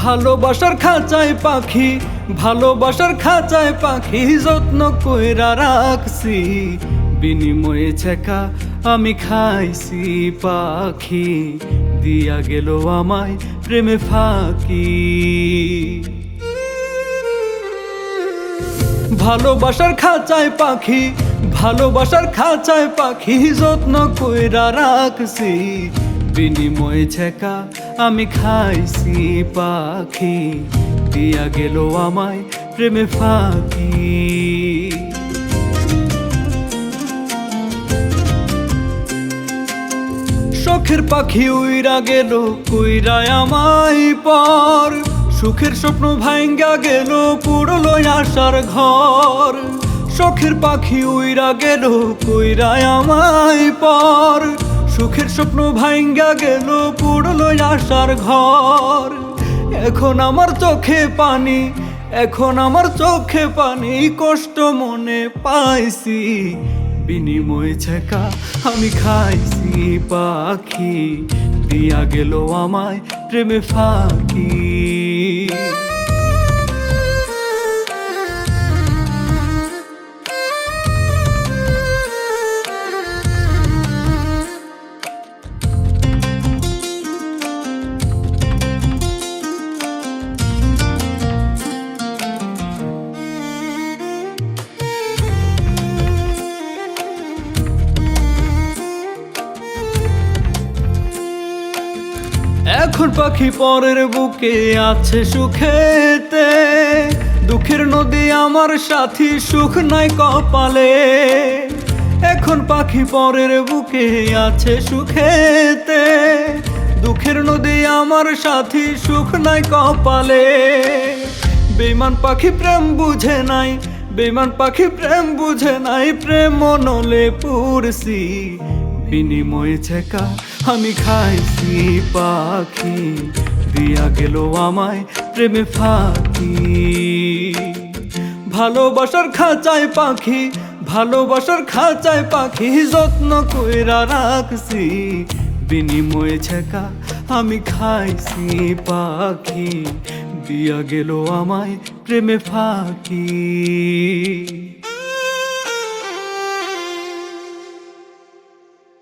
ভালোবাসার খাঁচায় পাখি, ভালোবাসার খাঁচায় পাখি যত্ন কইরা রাখছি। বিনিময়ে ছেকা আমি খাইছি পাখি, দিয়া গেল আমায় প্রেমে ফাঁকি। ভালোবাসার খাঁচায় পাখি, ভালোবাসার খাঁচায় পাখি যত্ন কইরা রাখছি। বিনিময়ে ছেকা আমি খাইছি পাখি। দিয়া গেল আমায় প্রেমে ফাঁকি। শখের পাখি উইরা গেল কইরায় আমায় পর। সুখের স্বপ্ন ভাঙ্গা গেল পুরলো আশার ঘর। শখের পাখি উইরা গেল কইরায় আমায় পর। সুখের স্বপ্ন ভাঙ্গা গেল পুরলো আসার ঘর। এখন আমার চোখে পানি, এখন আমার চোখে পানি, কষ্ট মনে পাইছি। বিনিময় ছেকা আমি খাইছি পাখি, দিয়া গেল আমায় প্রেমে ফাঁকি। এখন পাখি পরের বুকে আছে সুখেতে। দুঃখের নদী আমার সাথী, সুখ নাই কপালে। এখন পাখি পরের বুকে আছে সুখেতে। দুঃখের নদী আমার সাথী, সুখ নাই কপালে। বেমান পাখি প্রেম বুঝে নাই বেমান পাখি প্রেম বুঝে নাই, প্রেম মনলে পুরসি। বিনিময়ে ছেকা। আমি খাইছি পাখি, দিয়া গেল আমায় প্রেমে ফাঁকি। ভালোবাসার খাঁচায় পাখি, ভালোবাসার খাঁচায় পাখি, যত্ন কইরা রাখছি। বিনিময়ে ছেকা, আমি খাইছি পাখি, দিয়া গেল আমায় প্রেমে ফাঁকি।